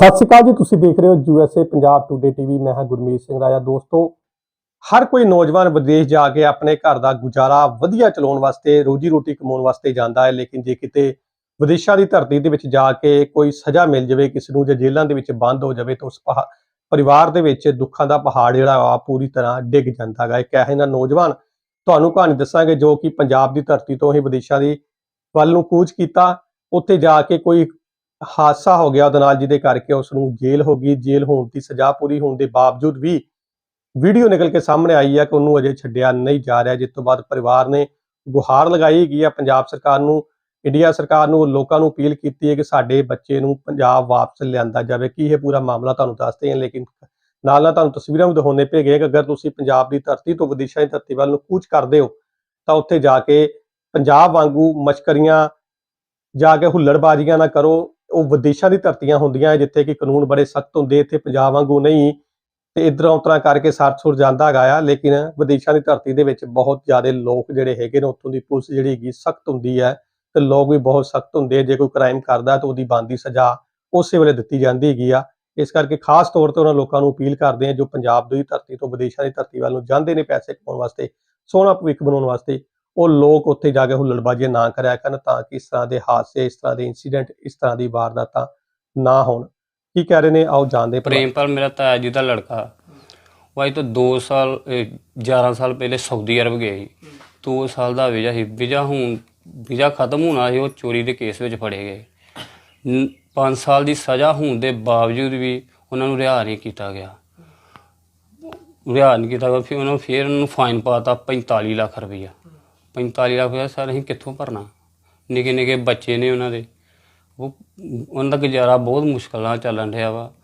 ਸਤਿ ਸ਼੍ਰੀ ਅਕਾਲ ਜੀ, ਤੁਸੀਂ ਦੇਖ ਰਹੇ ਹੋ ਯੂਐਸਏ ਪੰਜਾਬ ਟੂਡੇ ਟੀਵੀ ਮੈਂ ਹਾਂ ਗੁਰਮੀਤ ਸਿੰਘ ਰਾਜਾ। ਦੋਸਤੋ, ਹਰ ਕੋਈ ਨੌਜਵਾਨ ਵਿਦੇਸ਼ ਜਾ ਕੇ ਆਪਣੇ ਘਰ ਦਾ ਗੁਜ਼ਾਰਾ ਵਧੀਆ ਚਲਾਉਣ ਵਾਸਤੇ ਰੋਜੀ ਰੋਟੀ ਕਮਾਉਣ ਵਾਸਤੇ ਜਾਂਦਾ ਹੈ, ਲੇਕਿਨ ਜੇ ਕਿਤੇ ਵਿਦੇਸ਼ਾਂ ਦੀ ਧਰਤੀ ਦੇ ਵਿੱਚ ਜਾ ਕੇ ਕੋਈ ਸਜ਼ਾ ਮਿਲ ਜਾਵੇ, ਕਿਸੇ ਨੂੰ ਜੇ ਜੇਲ੍ਹਾਂ ਦੇ ਵਿੱਚ ਬੰਦ ਹੋ ਜਾਵੇ, ਤਾਂ ਉਸ ਪਹਾ- ਪਰਿਵਾਰ ਦੇ ਵਿੱਚ ਦੁੱਖਾਂ ਦਾ ਪਹਾੜ ਜਿਹੜਾ ਆ ਪੂਰੀ ਤਰ੍ਹਾਂ ਡਿੱਗ ਜਾਂਦਾ ਹੈ ਇੱਕ ਇਹੋ ਜਿਹਾ ਨੌਜਵਾਨ, ਤੁਹਾਨੂੰ ਕਹਾਣੀ ਦੱਸਾਂਗੇ ਜੋ ਕਿ ਪੰਜਾਬ ਦੀ ਧਰਤੀ ਤੋਂ ਹੀ ਵਿਦੇਸ਼ਾਂ ਦੀ ਵੱਲ ਨੂੰ ਕੂਚ ਕੀਤਾ। ਉੱਥੇ ਜਾ ਕੇ ਕੋਈ ਹਾਦਸਾ ਹੋ ਗਿਆ ਉਹਦੇ ਨਾਲ, ਜਿਹਦੇ ਕਰਕੇ ਉਸ ਨੂੰ ਜੇਲ੍ਹ ਹੋ ਗਈ। ਜੇਲ੍ਹ ਹੋਣ ਦੀ ਸਜ਼ਾ ਪੂਰੀ ਹੋਣ ਦੇ ਬਾਵਜੂਦ ਵੀ ਵੀਡੀਓ ਨਿਕਲ ਕੇ ਸਾਹਮਣੇ ਆਈ ਹੈ ਕਿ ਉਹਨੂੰ ਅਜੇ ਛੱਡਿਆ ਨਹੀਂ ਜਾ ਰਿਹਾ, ਜਿਸ ਤੋਂ ਬਾਅਦ ਪਰਿਵਾਰ ਨੇ ਗੁਹਾਰ ਲਗਾਈ ਗਈ ਹੈ ਪੰਜਾਬ ਸਰਕਾਰ ਨੂੰ, ਇੰਡੀਆ ਸਰਕਾਰ ਨੂੰ, ਲੋਕਾਂ ਨੂੰ ਅਪੀਲ ਕੀਤੀ ਹੈ ਕਿ ਸਾਡੇ ਬੱਚੇ ਨੂੰ ਪੰਜਾਬ ਵਾਪਸ ਲਿਆਂਦਾ ਜਾਵੇ। ਕੀ ਇਹ ਪੂਰਾ ਮਾਮਲਾ ਤੁਹਾਨੂੰ ਦੱਸਦੇ ਹਾਂ ਲੇਕਿਨ ਨਾਲ ਨਾਲ ਤੁਹਾਨੂੰ ਤਸਵੀਰਾਂ ਵੀ ਦਿਖਾਉਣੇ ਗਏ ਕਿ ਅਗਰ ਤੁਸੀਂ ਪੰਜਾਬ ਦੀ ਧਰਤੀ ਤੋਂ ਵਿਦੇਸ਼ਾਂ ਦੀ ਧਰਤੀ ਵੱਲ ਨੂੰ ਕੂਚ ਕਰਦੇ ਹੋ, ਤਾਂ ਉੱਥੇ ਜਾ ਕੇ ਪੰਜਾਬ ਵਾਂਗੂ ਮਸ਼ਕਰੀਆਂ, ਜਾ ਕੇ ਹੁੱਲੜਬਾਜ਼ੀਆਂ ਨਾ ਕਰੋ। ਉਹ ਵਿਦੇਸ਼ਾਂ ਦੀ ਧਰਤੀਆਂ ਹੁੰਦੀਆਂ ਜਿੱਥੇ ਕਿ ਕਾਨੂੰਨ ਬੜੇ ਸਖਤ ਹੁੰਦੇ, ਇੱਥੇ ਪੰਜਾਬ ਵਾਂਗੂ ਨਹੀਂ। ਤੇ ਇਧਰੋਂ ਉਤਰਾਂ ਕਰਕੇ ਸਰਸੁਰ ਜਾਂਦਾ ਹੈਗਾ ਆ, ਲੇਕਿਨ ਵਿਦੇਸ਼ਾਂ ਦੀ ਧਰਤੀ ਦੇ ਵਿੱਚ ਬਹੁਤ ਜ਼ਿਆਦਾ ਲੋਕ ਜਿਹੜੇ ਹੈਗੇ ਨੇ, ਉੱਥੋਂ ਦੀ ਪੁਲਿਸ ਜਿਹੜੀ ਹੈਗੀ ਸਖਤ ਹੁੰਦੀ ਹੈ ਤੇ ਲੋਕ ਵੀ ਬਹੁਤ ਸਖਤ ਹੁੰਦੇ ਆ। ਜੇ ਕੋਈ ਕ੍ਰਾਈਮ ਕਰਦਾ ਤਾਂ ਉਹਦੀ ਬਣਦੀ ਸਜ਼ਾ ਉਸੇ ਵੇਲੇ ਦਿੱਤੀ ਜਾਂਦੀ ਹੈਗੀ ਆ। ਇਸ ਕਰਕੇ ਖਾਸ ਤੌਰ ਤੇ ਉਹਨਾਂ ਲੋਕਾਂ ਨੂੰ ਅਪੀਲ ਕਰਦੇ ਆ ਜੋ ਪੰਜਾਬ ਦੀ ਧਰਤੀ ਤੋਂ ਵਿਦੇਸ਼ਾਂ ਦੀ ਧਰਤੀ ਵੱਲ ਨੂੰ ਜਾਂਦੇ ਨੇ ਪੈਸੇ ਕਮਾਉਣ ਵਾਸਤੇ ਸੋਹਣਾ ਭਵਿੱਖ ਬਣਾਉਣ ਵਾਸਤੇ। ਉਹ ਲੋਕ ਉੱਥੇ ਜਾ ਕੇ ਹੁੱਲੜਬਾਜ਼ੀਆਂ ਨਾ ਕਰਿਆ ਕਰਨ ਤਾਂ ਕਿ ਇਸ ਤਰ੍ਹਾਂ ਦੇ ਹਾਦਸੇ, ਇਸ ਤਰ੍ਹਾਂ ਦੇ ਇਨਸੀਡੈਂਟ ਇਸ ਤਰ੍ਹਾਂ ਦੀ ਵਾਰਦਾਤਾਂ ਨਾ ਹੋਣ। ਕੀ ਕਹਿ ਰਹੇ ਨੇ? ਆਓ ਜਾਣਦੇ ਪ੍ਰੇਮਪਾਲ ਮੇਰਾ ਤਾਇਆ ਜੀ ਦਾ ਲੜਕਾ। ਉਹ ਅੱਜ ਤੋਂ 2 ਸਾਲ ਇਹ 11 ਸਾਲ ਪਹਿਲੇ ਸਾਊਦੀ ਅਰਬ ਗਿਆ ਸੀ। 2 ਸਾਲ ਦਾ ਵੀਜ਼ਾ ਸੀ। ਵੀਜ਼ਾ ਹੁਣ, ਵੀਜ਼ਾ ਖਤਮ ਹੋਣਾ ਸੀ, ਉਹ ਚੋਰੀ ਦੇ ਕੇਸ ਵਿੱਚ ਫੜੇ ਗਏ। 5 ਸਾਲ ਦੀ ਸਜ਼ਾ ਹੋਣ ਦੇ ਬਾਵਜੂਦ ਵੀ ਉਹਨਾਂ ਨੂੰ ਰਿਹਾ ਨਹੀਂ ਕੀਤਾ ਗਿਆ। ਰਿਹਾ ਨਹੀਂ ਕੀਤਾ ਗਿਆ, ਫਿਰ ਉਹਨਾਂ ਨੂੰ ਫਿਰ ਉਹਨਾਂ ਨੂੰ ਫਾਈਨ ਪਾਤਾ 45 ਲੱਖ ਰੁਪਈਆ। 45 ਲੱਖ ਰੁਪਈਆ ਸਰ ਅਸੀਂ ਕਿੱਥੋਂ ਭਰਨਾ? ਨਿੱਕੇ ਨਿੱਕੇ ਬੱਚੇ ਨੇ ਉਹਨਾਂ ਦੇ। ਉਹ ਉਹਨਾਂ ਦਾ ਗੁਜ਼ਾਰਾ ਬਹੁਤ ਮੁਸ਼ਕਲ ਨਾਲ ਚੱਲਣ ਰਿਹਾ ਵਾ।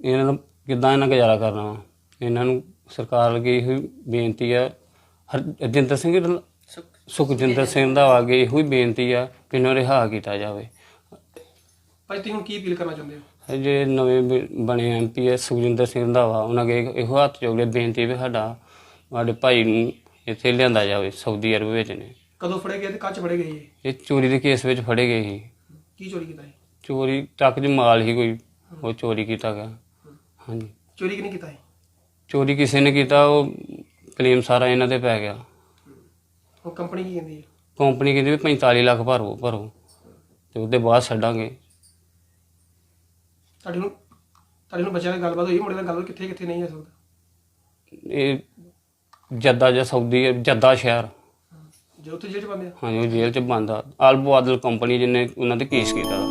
ਇਹਨਾਂ ਦਾ ਕਿੱਦਾਂ ਇਹਨਾਂ ਗੁਜ਼ਾਰਾ ਕਰਨਾ ਵਾ? ਇਹਨਾਂ ਨੂੰ ਸਰਕਾਰ ਅੱਗੇ ਇਹੋ ਬੇਨਤੀ ਹੈ ਹਰਜਿੰਦਰ ਸਿੰਘ ਸੁਖਜਿੰਦਰ ਸਿੰਘ ਦਾ ਅੱਗੇ ਇਹੋ ਹੀ ਬੇਨਤੀ ਆ ਕਿ ਇਹਨਾਂ ਨੂੰ ਰਿਹਾ ਕੀਤਾ ਜਾਵੇ। ਭਾਈ ਤੁਸੀਂ ਹੁਣ ਕੀ ਅਪੀਲ ਕਰਨਾ ਚਾਹੁੰਦੇ ਹੋ? ਜੇ ਨਵੇਂ ਬਣੇ ਐਮਪੀ ਐ ਸੁਖਜਿੰਦਰ ਸਿੰਘ ਦਾ ਵਾ। ਉਹਨਾਂ ਅੱਗੇ ਇਹੋ ਹੱਥ ਜੋੜੇ ਬੇਨਤੀ ਵੀ ਸਾਡਾ ਸਾਡੇ ਭਾਈ ਨੂੰ ਇੱਥੇ ਲਿਆਂਦਾ ਜਾਵੇ ਸਾਊਦੀ ਅਰਬ ਵਿੱਚ ਨੇ। ਕਦੋਂ ਫੜੇ ਗਏ ਤੇ ਕੱਚ ਫੜੇ ਗਏ ਇਹ? ਇਹ ਚੋਰੀ ਦੇ ਕੇਸ ਵਿੱਚ ਫੜੇ ਗਏ ਸੀ। ਕੀ ਚੋਰੀ ਕੀਤਾ ਇਹ ਚੋਰੀ ਟੱਕ ਚ ਮਾਲ ਹੀ ਕੋਈ ਉਹ ਚੋਰੀ ਕੀਤਾ ਗਿਆ ਹਾਂਜੀ। ਚੋਰੀ ਕਿਨੇ ਕੀਤਾ ਇਹ ਚੋਰੀ ਕਿਸੇ ਨੇ ਕੀਤਾ ਉਹ ਕਲੇਮ ਸਾਰਾ ਇਹਨਾਂ ਤੇ ਪੈ ਗਿਆ। ਉਹ ਕੰਪਨੀ ਕੀ ਕਹਿੰਦੀ ਹੈ? ਕੰਪਨੀ ਕਹਿੰਦੀ ਵੀ 45 ਲੱਖ ਭਰੋ ਭਰੋ। ਤੇ ਉਹਦੇ ਬਾਅਦ ਛੱਡਾਂਗੇ। ਤੁਹਾਡੇ ਨੂੰ ਤੁਹਾਡੇ ਨੂੰ ਬੱਚਿਆਂ ਨਾਲ ਗੱਲਬਾਤ ਹੋਈ ਮੁੰਡੇ ਨਾਲ ਗੱਲਬਾਤ ਕਿੱਥੇ ਕਿੱਥੇ ਨਹੀਂ ਹੋ ਸਕਦਾ? ਇਹ ਜੱਦਾ ਜਾਂ ਸਾਊਦੀ ਜੱਦਾ ਸ਼ਹਿਰ ਜੇ ਉੱਥੇ ਜੇਲ੍ਹ ਚ ਬੰਦੇ ਆ ਹਾਂਜੀ ਉਹ ਜੇਲ੍ਹ ਚ ਬੰਦ ਆ ਆਲਬੋ ਆਦਲ ਕੰਪਨੀ ਜਿਹਨੇ ਉਹਨਾਂ ਤੇ ਕੇਸ ਕੀਤਾ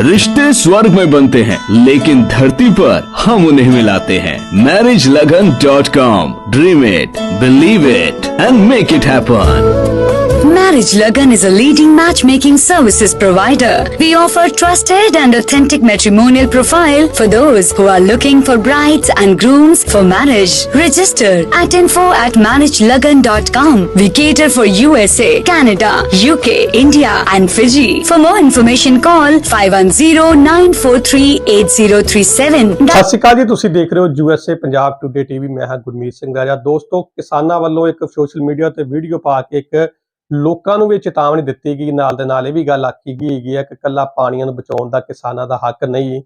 रिश्ते स्वर्ग में बनते हैं लेकिन धरती पर हम उन्हें मिलाते हैं marriage Lagan dot com dream it believe it and make it happen Marriage Lagan is a leading matchmaking services provider. We offer trusted and authentic matrimonial profile for those who are looking for brides and grooms for marriage. Register at info at marriagelagan.com. We cater for USA, Canada, UK, India and Fiji. For more information call 510-943-8037. ਸਤਿ ਸ਼੍ਰੀ ਅਕਾਲ ਜੀ ਤੁਸੀਂ ਦੇਖ ਰਹੇ ਹੋ USA Punjab today TV ਮੈਂ ਹਾਂ ਗੁਰਮੀਤ ਸਿੰਘ ਰਾਜਾ ਦੋਸਤੋ ਕਿਸਾਨਾਂ ਵੱਲੋਂ ਇੱਕ ਸੋਸ਼ਲ ਮੀਡੀਆ ਤੇ ਵੀਡੀਓ ਪਾ ਕੇ ਇੱਕ ਲੋਕਾਂ ਨੂੰ ਵੀ ਚੇਤਾਵਨੀ ਦਿੱਤੀ ਗਈ, ਨਾਲ ਦੇ ਨਾਲ ਇਹ ਵੀ ਗੱਲ ਆਖੀ ਗਈ ਹੈਗੀ ਹੈ ਕਿ ਕੱਲਾ ਪਾਣੀਆਂ ਨੂੰ ਬਚਾਉਣ ਦਾ ਕਿਸਾਨਾਂ ਦਾ ਹੱਕ ਨਹੀਂ।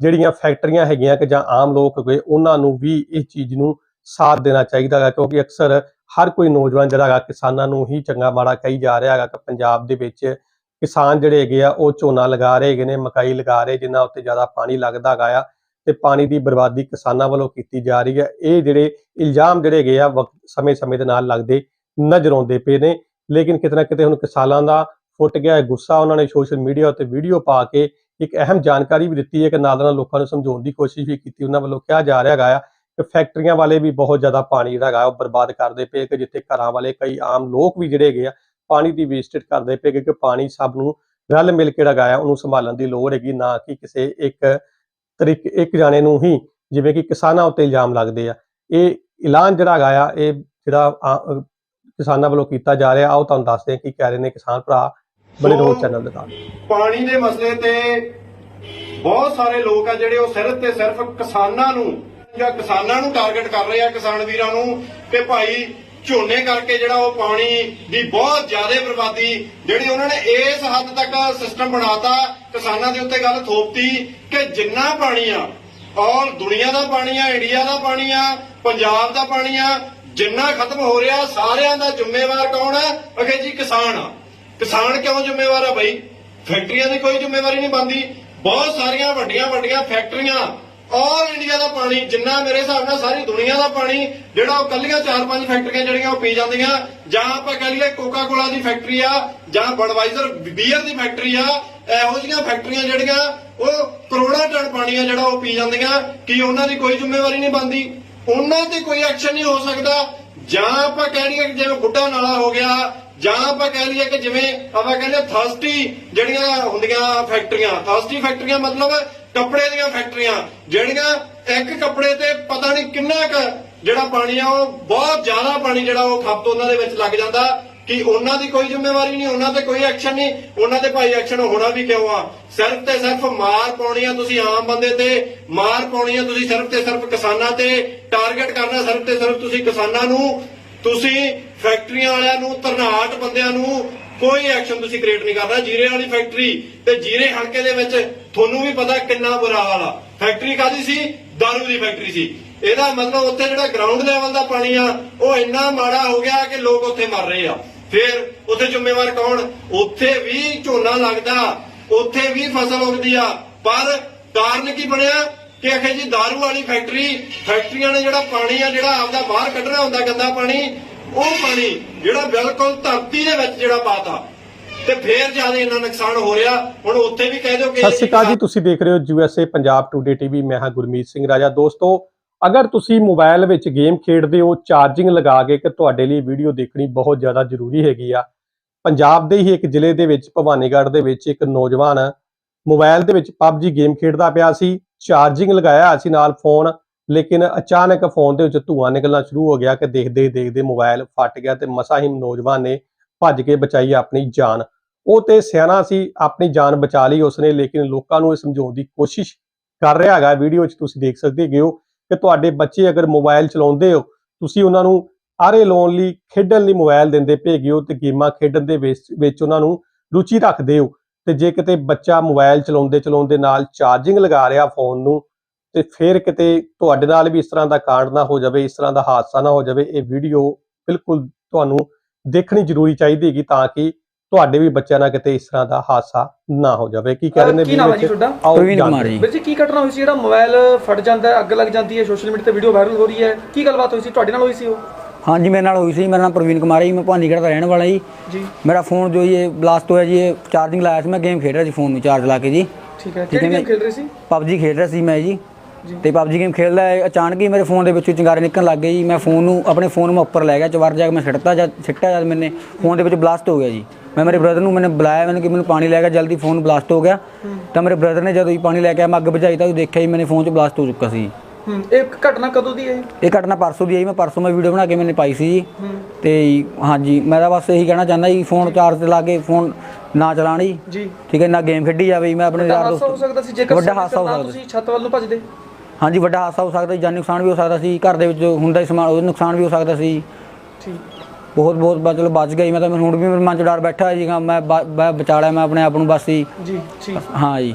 ਜਿਹੜੀਆਂ ਫੈਕਟਰੀਆਂ ਹੈਗੀਆਂ ਕਿ ਜਾਂ ਆਮ ਲੋਕ ਹੋਏ ਉਹਨਾਂ ਨੂੰ ਵੀ ਇਸ ਚੀਜ਼ ਨੂੰ ਸਾਥ ਦੇਣਾ ਚਾਹੀਦਾ ਹੈ ਕਿਉਂਕਿ ਅਕਸਰ ਹਰ ਕੋਈ ਨੌਜਵਾਨ ਜਿਹੜਾ ਹੈਗਾ ਕਿਸਾਨਾਂ ਨੂੰ ਹੀ ਚੰਗਾ ਮਾੜਾ ਕਹੀ ਜਾ ਰਿਹਾ ਹੈਗਾ ਕਿ ਪੰਜਾਬ ਦੇ ਵਿੱਚ ਕਿਸਾਨ ਜਿਹੜੇ ਹੈਗੇ ਆ, ਉਹ ਝੋਨਾ ਲਗਾ ਰਹੇ ਹੈਗੇ ਨੇ, ਮਕਾਈ ਲਗਾ ਰਹੇ ਜਿਨ੍ਹਾਂ ਉੱਤੇ ਜ਼ਿਆਦਾ ਪਾਣੀ ਲੱਗਦਾ ਹੈਗਾ ਆ ਤੇ ਪਾਣੀ ਦੀ ਬਰਬਾਦੀ ਕਿਸਾਨਾਂ ਵੱਲੋਂ ਕੀਤੀ ਜਾ ਰਹੀ ਹੈ। ਇਹ ਜਿਹੜੇ ਇਲਜ਼ਾਮ ਜਿਹੜੇ ਹੈਗੇ ਆ, ਵਕਤ, ਸਮੇਂ-ਸਮੇਂ ਦੇ ਨਾਲ ਲੱਗਦੇ ਨਜ਼ਰ ਆਉਂਦੇ ਪਏ ਨੇ। ਲੇਕਿਨ ਕਿਤੇ ਨਾ ਕਿਤੇ ਹੁਣ ਕਿਸਾਨਾਂ ਦਾ ਫੁੱਟ ਗਿਆ ਹੈ, ਗੁੱਸਾ ਉਹਨਾਂ ਨੇ ਸੋਸ਼ਲ ਮੀਡੀਆ ਉੱਤੇ ਵੀਡੀਓ ਪਾ ਕੇ ਇੱਕ ਅਹਿਮ ਜਾਣਕਾਰੀ ਵੀ ਦਿੱਤੀ ਹੈ ਕਿ ਨਾਲ ਨਾਲ ਲੋਕਾਂ ਨੂੰ ਸਮਝਾਉਣ ਦੀ ਕੋਸ਼ਿਸ਼ ਵੀ ਕੀਤੀ, ਉਹਨਾਂ ਵੱਲੋਂ ਕਿਹਾ ਜਾ ਰਿਹਾ ਹੈਗਾ ਆ ਕਿ ਫੈਕਟਰੀਆਂ ਵਾਲੇ ਵੀ ਬਹੁਤ ਜ਼ਿਆਦਾ ਪਾਣੀ ਜਿਹੜਾ ਹੈਗਾ ਉਹ ਬਰਬਾਦ ਕਰਦੇ ਪਏ ਕਿ ਜਿੱਥੇ ਘਰਾਂ ਵਾਲੇ ਕਈ ਆਮ ਲੋਕ ਵੀ ਜਿਹੜੇ ਹੈਗੇ ਆ, ਪਾਣੀ ਦੀ ਵੇਸਟੇਜ ਕਰਦੇ ਪਏ ਕਿਉਂਕਿ ਪਾਣੀ ਸਭ ਨੂੰ ਰਲ ਮਿਲ ਕੇ ਲਗਾਇਆ ਉਹਨੂੰ ਸੰਭਾਲਣ ਦੀ ਲੋੜ ਹੈਗੀ, ਨਾ ਕਿ ਕਿਸੇ ਇੱਕ ਤਰੀਕੇ, ਇੱਕ ਜਾਣੇ ਨੂੰ ਹੀ ਜਿਵੇਂ ਕਿ ਕਿਸਾਨਾਂ ਉੱਤੇ ਇਲਜ਼ਾਮ ਲੱਗਦੇ ਆ। ਇਹ ਐਲਾਨ ਜਿਹੜਾ ਹੈਗਾ ਆ, ਇਹ ਜਿਹੜਾ ਆ- ਕਿਸਾਨਾਂ ਵੱਲੋਂ ਕੀਤਾ ਜਾ ਰਿਹਾ ਆਓ ਤੁਹਾਨੂੰ ਦੱਸਦੇ ਹਾਂ ਕੀ ਕਹਿ ਰਹੇ ਨੇ ਕਿਸਾਨ ਭਰਾ ਬਣੇ ਰਹੋ ਚੈਨਲ ਦੇ ਨਾਲ। ਪਾਣੀ ਦੇ ਮਸਲੇ ਤੇ ਬਹੁਤ ਸਾਰੇ ਲੋਕ ਆ ਜਿਹੜੇ ਉਹ ਸਿਰਫ ਤੇ ਸਿਰਫ ਕਿਸਾਨਾਂ ਨੂੰ ਜਾਂ ਕਿਸਾਨਾਂ ਨੂੰ ਟਾਰਗੇਟ ਕਰ ਰਹੇ ਆ ਕਿਸਾਨ ਵੀਰਾਂ ਨੂੰ ਕਿ ਭਾਈ ਝੋਨੇ ਕਰਕੇ ਜਿਹੜਾ ਉਹ ਪਾਣੀ ਦੀ ਬਹੁਤ ਜ਼ਿਆਦਾ ਬਰਬਾਦੀ ਜਿਹੜੀ ਉਹਨਾਂ ਨੇ ਇਸ ਹੱਦ ਤੱਕ ਸਿਸਟਮ ਬਣਾਤਾ ਕਿਸਾਨਾਂ ਦੇ ਉੱਤੇ ਗੱਲ ਥੋਪਤੀ ਕਿ ਜਿੰਨਾ ਪਾਣੀ ਆ ਔਰ ਦੁਨੀਆ ਦਾ ਪਾਣੀ ਆ ਇੰਡੀਆ ਦਾ ਪਾਣੀ ਆ ਪੰਜਾਬ ਦਾ ਪਾਣੀ ਆ ਜਿੰਨਾ ਖਤਮ ਹੋ ਰਿਹਾ, ਸਾਰਿਆਂ ਦਾ ਜ਼ਿੰਮੇਵਾਰ ਕੌਣ ਹੈ? ਅਖੇ ਜੀ, ਕਿਸਾਨ ਆ। ਕਿਸਾਨ ਕਿਉਂ ਜ਼ਿੰਮੇਵਾਰ ਆ ਬਈ? ਫੈਕਟਰੀਆਂ ਦੀ ਕੋਈ ਜ਼ਿੰਮੇਵਾਰੀ ਨਹੀਂ ਬਣਦੀ। ਬਹੁਤ ਸਾਰੀਆਂ ਵੱਡੀਆਂ ਵੱਡੀਆਂ ਫੈਕਟਰੀਆਂ ਔਰ ਇੰਡੀਆ ਦਾ ਪਾਣੀ, ਜਿੰਨਾ ਮੇਰੇ ਹਿਸਾਬ ਨਾਲ ਸਾਰੀ ਦੁਨੀਆ ਦਾ ਪਾਣੀ, ਜਿਹੜਾ ਉਹ ਕੱਲੀਆਂ ਚਾਰ ਪੰਜ ਫੈਕਟਰੀਆਂ ਜਿਹੜੀਆਂ ਉਹ ਪੀ ਜਾਂਦੀਆਂ। ਜਾਂ ਆਪਾਂ ਕਹ ਲਈਏ ਕੋਕਾ ਕੋਲਾ ਦੀ ਫੈਕਟਰੀ ਆ, ਜਾਂ ਬਡਵਾਈਜ਼ਰ ਬੀਅਰ ਦੀ ਫੈਕਟਰੀ ਆ, ਇਹੋ ਜਿਹੀਆਂ ਫੈਕਟਰੀਆਂ ਜਿਹੜੀਆਂ, ਉਹ ਕਰੋੜਾਂ ਟਨ ਪਾਣੀ ਆ ਜਿਹੜਾ ਉਹ ਪੀ ਜਾਂਦੀਆਂ। ਕੀ ਉਹਨਾਂ ਦੀ ਕੋਈ ਜ਼ਿੰਮੇਵਾਰੀ ਨਹੀਂ ਬਣਦੀ? ਉਹਨਾਂ ਤੇ ਕੋਈ ਐਕਸ਼ਨ ਨਹੀਂ ਹੋ ਸਕਦਾ। ਜਾਂ ਆਪਾਂ ਕਹਿ ਲਈਏ ਕਿ ਜਿਵੇਂ ਬੁੱਢਾ ਨਾਲਾ ਹੋ ਗਿਆ, ਜਾਂ ਆਪਾਂ ਕਹਿ ਲਈਏ ਕਿ ਜਿਵੇਂ ਆਪਾਂ ਕਹਿੰਦੇ ਥਰਸਟੀ ਜਿਹੜੀਆਂ ਹੁੰਦੀਆਂ ਫੈਕਟਰੀਆਂ ਥਰਸਟੀ ਫੈਕਟਰੀਆਂ ਮਤਲਬ ਕੱਪੜੇ ਦੀਆਂ ਫੈਕਟਰੀਆਂ ਜਿਹੜੀਆਂ ਇੱਕ ਕੱਪੜੇ ਤੇ ਪਤਾ ਨਹੀਂ ਕਿੰਨਾ ਕੁ ਜਿਹੜਾ ਪਾਣੀ ਆ, ਉਹ ਬਹੁਤ ਜ਼ਿਆਦਾ ਪਾਣੀ ਜਿਹੜਾ ਉਹ ਖਪਤ ਉਹਨਾਂ ਦੇ ਵਿੱਚ ਲੱਗ ਜਾਂਦਾ। ਕਿ ਉਹਨਾਂ ਦੀ ਕੋਈ ਜ਼ਿੰਮੇਵਾਰੀ ਨਹੀਂ, ਉਹਨਾਂ ਤੇ ਕੋਈ ਐਕਸ਼ਨ ਨਹੀਂ, ਉਹਨਾਂ ਤੇ ਭਾਈ ਐਕਸ਼ਨ ਹੋਣਾ ਵੀ ਕਿਉਂ ਆ? ਸਿਰਫ ਤੇ ਸਿਰਫ ਮਾਰ ਪਾਉਣੀ ਆ ਤੁਸੀਂ ਆਮ ਬੰਦੇ ਤੇ, ਮਾਰ ਪਾਉਣੀ ਆ ਤੁਸੀਂ ਸਿਰਫ ਤੇ ਸਿਰਫ ਕਿਸਾਨਾਂ ਤੇ ਟਾਰਗੇਟ ਕਰਨਾ ਸਿਰਫ ਤੇ ਸਿਰਫ ਤੁਸੀਂ ਕਿਸਾਨਾਂ ਨੂੰ, ਤੁਸੀਂ ਫੈਕਟਰੀਆਂ ਵਾਲਿਆਂ ਨੂੰ, ਧਰਨਾਟ ਬੰਦਿਆਂ ਨੂੰ, ਕੋਈ ਐਕਸ਼ਨ ਤੁਸੀਂ ਕ੍ਰੀਏਟ ਨਹੀਂ ਕਰਨਾ। ਜੀਰੇ ਵਾਲੀ ਫੈਕਟਰੀ ਤੇ ਜੀਰੇ ਹਲਕੇ ਦੇ ਵਿੱਚ ਤੁਹਾਨੂੰ ਵੀ ਪਤਾ ਕਿੰਨਾ ਬੁਰਾ ਹਾਲ ਆ। ਫੈਕਟਰੀ ਕਾਦੀ ਸੀ? ਦਾਰੂ ਦੀ ਫੈਕਟਰੀ ਸੀ। ਇਹਦਾ ਮਤਲਬ ਉੱਥੇ ਜਿਹੜਾ ਗਰਾਊਂਡ ਲੈਵਲ ਦਾ ਪਾਣੀ ਆ, ਉਹ ਇੰਨਾ ਮਾੜਾ ਹੋ ਗਿਆ ਕਿ ਲੋਕ ਉੱਥੇ ਮਰ ਰਹੇ ਆ। ਫਿਰ ਉੱਥੇ ਜ਼ਿੰਮੇਵਾਰ ਕੌਣ? ਉੱਥੇ ਵੀ ਝੋਨਾ ਲੱਗਦਾ ਉੱਥੇ ਵੀ ਫਸਲ ਉਗਦੀ ਆ। ਪਰ ਕਾਰਨ ਕੀ ਬਣਿਆ? ਕਿ ਅਖੇ ਜੀ ਦਾਰੂ ਵਾਲੀ ਫੈਕਟਰੀ ਫੈਕਟਰੀਆਂ ਨੇ ਜਿਹੜਾ ਪਾਣੀ ਆ ਜਿਹੜਾ ਆਪਦਾ ਬਾਹਰ ਕੱਢਣਾ ਹੁੰਦਾ ਗੰਦਾ ਪਾਣੀ ਉਹ ਪਾਣੀ ਜਿਹੜਾ ਬਿਲਕੁਲ ਧਰਤੀ ਦੇ ਵਿੱਚ ਜਿਹੜਾ ਪਾਤਾ। ਤੇ ਫੇਰ ਜ਼ਿਆਦਾ ਇੰਨਾ ਨੁਕਸਾਨ ਹੋ ਰਿਹਾ। ਹੁਣ ਉੱਥੇ ਵੀ ਕਹਿ ਦਿਓ ਕਿ ਸਤਿ ਸ਼੍ਰੀ ਅਕਾਲ ਜੀ ਤੁਸੀਂ ਦੇਖ ਰਹੇ ਹੋ ਯੂਐਸਏ ਪੰਜਾਬ ਟੂਡੇ ਟੀਵੀ ਮੈਂ ਹਾਂ ਗੁਰਮੀਤ ਸਿੰਘ ਰਾਜਾ। ਦੋਸਤੋ ਅਗਰ ਤੁਸੀਂ ਮੋਬਾਈਲ ਵਿੱਚ ਗੇਮ ਖੇਡਦੇ ਹੋ, ਚਾਰਜਿੰਗ ਲਗਾ ਕੇ ਕਿ ਤੁਹਾਡੇ ਲਈ ਵੀਡੀਓ ਦੇਖਣੀ ਬਹੁਤ ਜ਼ਿਆਦਾ ਜ਼ਰੂਰੀ ਹੈਗੀ ਆ। ਪੰਜਾਬ ਦੇ ਹੀ ਇੱਕ ਜ਼ਿਲ੍ਹੇ ਦੇ ਵਿੱਚ, ਭਵਾਨੀਗੜ੍ਹ ਦੇ ਵਿੱਚ ਇੱਕ ਨੌਜਵਾਨ ਮੋਬਾਈਲ ਦੇ ਵਿੱਚ PUBG ਗੇਮ ਖੇਡਦਾ ਪਿਆ ਸੀ। ਚਾਰਜਿੰਗ ਲਗਾਇਆ ਸੀ ਨਾਲ ਫੋਨ, ਲੇਕਿਨ ਅਚਾਨਕ ਫੋਨ ਦੇ ਵਿੱਚ ਧੂਆਂ ਨਿਕਲਣਾ ਸ਼ੁਰੂ ਹੋ ਗਿਆ ਕਿ ਦੇਖਦੇ ਹੀ ਦੇਖਦੇ ਮੋਬਾਈਲ ਫਟ ਗਿਆ ਤੇ ਮਸਾ ਹੀ ਨੌਜਵਾਨ ਨੇ ਭੱਜ ਕੇ ਬਚਾਈ ਆਪਣੀ ਜਾਨ। ਉਹ ਤੇ ਸਿਆਣਾ ਸੀ, ਆਪਣੀ ਜਾਨ ਬਚਾ ਲਈ ਉਸਨੇ, ਲੇਕਿਨ ਲੋਕਾਂ ਨੂੰ ਇਹ ਸਮਝਾਉਣ ਦੀ ਕੋਸ਼ਿਸ਼ ਕਰ ਰਿਹਾ ਹੈਗਾ। ਵੀਡੀਓ 'ਚ ਤੁਸੀਂ ਦੇਖ ਸਕਦੇ ਹੋ ਕਿ ਤੁਹਾਡੇ ਬੱਚੇ ਅਗਰ ਮੋਬਾਈਲ ਚਲਾਉਂਦੇ ਹੋ, ਤੁਸੀਂ ਉਹਨਾਂ ਨੂੰ ਆਰੇ ਲਾਉਣ ਲਈ ਖੇਡਣ ਲਈ ਮੋਬਾਈਲ ਦਿੰਦੇ ਭੇਗੇ ਹੋ ਤੇ ਗੇਮਾਂ ਖੇਡਣ ਦੇ ਵਿੱਚ ਵਿੱਚ ਉਹਨਾਂ ਨੂੰ ਰੁਚੀ ਰੱਖਦੇ ਹੋ। ਤੇ ਜੇ ਕਿਤੇ ਬੱਚਾ ਮੋਬਾਈਲ ਚਲਾਉਂਦੇ ਚਲਾਉਂਦੇ ਨਾਲ ਚਾਰਜਿੰਗ ਲਗਾ ਰਿਹਾ ਫੋਨ ਨੂੰ, ਤੇ ਫਿਰ ਕਿਤੇ ਤੁਹਾਡੇ ਨਾਲ ਵੀ ਇਸ ਤਰ੍ਹਾਂ ਦਾ ਕਾਂਡ ਨਾ ਹੋ ਜਾਵੇ, ਇਸ ਤਰ੍ਹਾਂ ਦਾ ਹਾਦਸਾ ਨਾ ਹੋ ਜਾਵੇ, ਇਹ ਵੀਡੀਓ ਬਿਲਕੁਲ ਤੁਹਾਨੂੰ ਦੇਖਣੀ ਜ਼ਰੂਰੀ ਚਾਹੀਦੀ ਹੈਗੀ ਤਾਂ ਕਿ ਤੁਹਾਡੇ ਵੀ ਬੱਚਿਆਂ ਨਾਲ ਕਿਤੇ ਇਸ ਤਰ੍ਹਾਂ ਦਾ ਹਾਦਸਾ ਨਾ ਹੋ ਜਾਵੇ। ਕੀ ਕਹਿ ਰਹੇ ਨੇ ਕੀ ਨਾਮ ਹੈ ਜੀ ਤੁਹਾਡਾ? ਆਓ ਪ੍ਰਵੀਨ ਜਾਣਦੇ ਕੁਮਾਰ ਜੀ। ਵੀਰ ਜੀ ਕੀ ਘਟਨਾ ਹੋਈ ਸੀ? ਜਿਹੜਾ ਮੋਬਾਈਲ ਫਟ ਜਾਂਦਾ ਹੈ ਅੱਗ ਲੱਗ ਜਾਂਦੀ ਹੈ ਸੋਸ਼ਲ ਮੀਡੀਆ ਤੇ ਵੀਡੀਓ ਵਾਇਰਲ ਹੋ ਰਹੀ ਹੈ। ਕੀ ਗੱਲਬਾਤ ਹੋਈ ਸੀ? ਤੁਹਾਡੇ ਨਾਲ ਹੋਈ ਸੀ ਉਹ? ਹਾਂਜੀ ਮੇਰੇ ਨਾਲ ਹੋਈ ਸੀ। ਮੇਰਾ ਨਾਮ ਪ੍ਰਵੀਨ ਕੁਮਾਰ ਹੈ ਜੀ। ਮੈਂ ਭਾਨੀਗੜ੍ਹ ਦਾ ਰਹਿਣ ਵਾਲਾ ਜੀ। ਜੀ। ਮੇਰਾ ਫੋਨ ਜੋ ਇਹ ਬਲਾਸਟ ਹੋਇਆ ਜੀ ਇਹ ਚਾਰਜਿੰਗ ਲਾਇਆ ਸੀ। ਮੈਂ ਗੇਮ ਖੇਡ ਰਿਹਾ ਸੀ ਫੋਨ ਨੂੰ ਚਾਰਜ ਲਾ ਕੇ ਜੀ। ਠੀਕ ਹੈ। ਠੀਕ ਹੈ ਕਿਹੜੀ ਗੇਮ ਮੈਂ- ਖੇਡ ਰਹੇ ਸੀ? ਪਬਜੀ ਖੇਡ ਰਿਹਾ ਸੀ ਮੈਂ ਜੀ। ਤੇ ਪਬਜੀ ਗੇਮ ਖੇਡਦਾ ਹੈ, ਅਚਾਨਕ ਹੀ ਮੇਰੇ ਫੋਨ ਦੇ ਵਿੱਚੋਂ ਚਿੰਗਾਰੇ ਨਿਕਲਣ ਲੱਗ ਗਏ ਜੀ। ਮੈਂ ਫੋਨ ਨੂੰ ਆਪਣੇ ਫੋਨ ਨੂੰ ਉੱਪਰ ਲੈ ਗਿਆ ਚਵਾਰ ਜਾ ਕੇ ਮੈਂ ਸਿੱਟਤਾ ਜਦ ਸਿੱਟਿਆ ਜਦ ਮੈਨੇ ਫੋਨ ਦੇ ਵਿੱਚ ਬਲਾਸਟ ਹੋ ਗਿਆ ਜੀ। ਮੈਂ ਮੇਰੇ ਬ੍ਰਦਰ ਨੂੰ ਮੈਨੇ ਬੁਲਾਇਆ ਮੈਨੂੰ ਕਿ ਮੈਨੂੰ ਪਾਣੀ ਲੈ ਕੇ ਜਲਦੀ ਫੋਨ ਬਲਾਸਟ ਹੋ ਗਿਆ। ਤਾਂ ਮੇਰੇ ਬ੍ਰਦਰ ਨੇ ਜਦੋਂ ਹੀ ਪਾਣੀ ਲੈ ਕੇ ਆਇਆ ਮੈਂ ਅੱਗ ਬੁਝਾਈ ਤਾਂ ਉਹ ਦੇਖਿਆ ਹੀ ਮੇਰੇ ਫੋਨ 'ਚ ਬਲਾਸਟ ਹੋ ਚੁੱਕਾ ਸੀ। ਹੂੰ ਇਹ ਘਟਨਾ ਕਦੋਂ ਦੀ ਹੈ ਇਹ ਘਟਨਾ ਪਰਸੋਂ ਦੀ ਆਈ ਮੈਂ ਪਰਸੋਂ ਮੈਂ ਵੀਡੀਓ ਬਣਾ ਕੇ ਮੈਨੇ ਪਾਈ ਸੀ ਜੀ। ਤੇ ਹਾਂਜੀ ਮੈਂ ਤਾਂ ਬਸ ਇਹੀ ਕਹਿਣਾ ਚਾਹੁੰਦਾ ਜੀ ਫੋਨ ਚਾਰਜ ਤੇ ਲਾ ਕੇ ਫੋਨ ਨਾ ਚਲਾਣ ਜੀ। ਜੀ। ਠੀਕ ਹੈ ਨਾ ਗੇਮ ਖੇਡੀ ਜਾਵੇ ਜੀ, ਮੈਂ ਆਪਣੇ ਯਾਰ ਹੋ ਦੋਸਤ ਸੀ ਵੱਡਾ ਹਾਦਸਾ ਹੋ ਸਕਦਾ ਤੁਸੀਂ ਛੱਤ ਵੱਲ ਨੂੰ ਭੱਜਦੇ। ਹਾਂਜੀ ਵੱਡਾ ਹਾਦਸਾ ਹੋ ਸਕਦਾ ਜੀ ਜਾਨੀ ਨੁਕਸਾਨ ਵੀ ਹੋ ਸਕਦਾ ਸੀ ਘਰ ਦੇ ਵਿੱਚ ਹੁੰਦਾ ਹੀ ਸਮਾਨ ਉਹਦਾ ਨੁਕਸਾਨ ਵੀ ਹੋ ਸਕਦਾ ਸੀ। ਠੀਕ। ਬਹੁਤ ਬਹੁਤ ਬਾ- ਚਲੋ ਬਚ ਗਈ ਮੈਂ ਤਾਂ ਹੁਣ ਵੀ ਮੇਰੇ ਮਨ 'ਚ ਡਰ ਬੈਠਾ ਜੀ ਹਾਂ ਮੈਂ ਬ- ਮੈਂ ਬਚਾ ਲਿਆ ਮੈਂ ਆਪਣੇ ਆਪ ਨੂੰ ਬਸ ਜੀ ਜੀ ਠੀਕ। ਹਾਂ ਜੀ।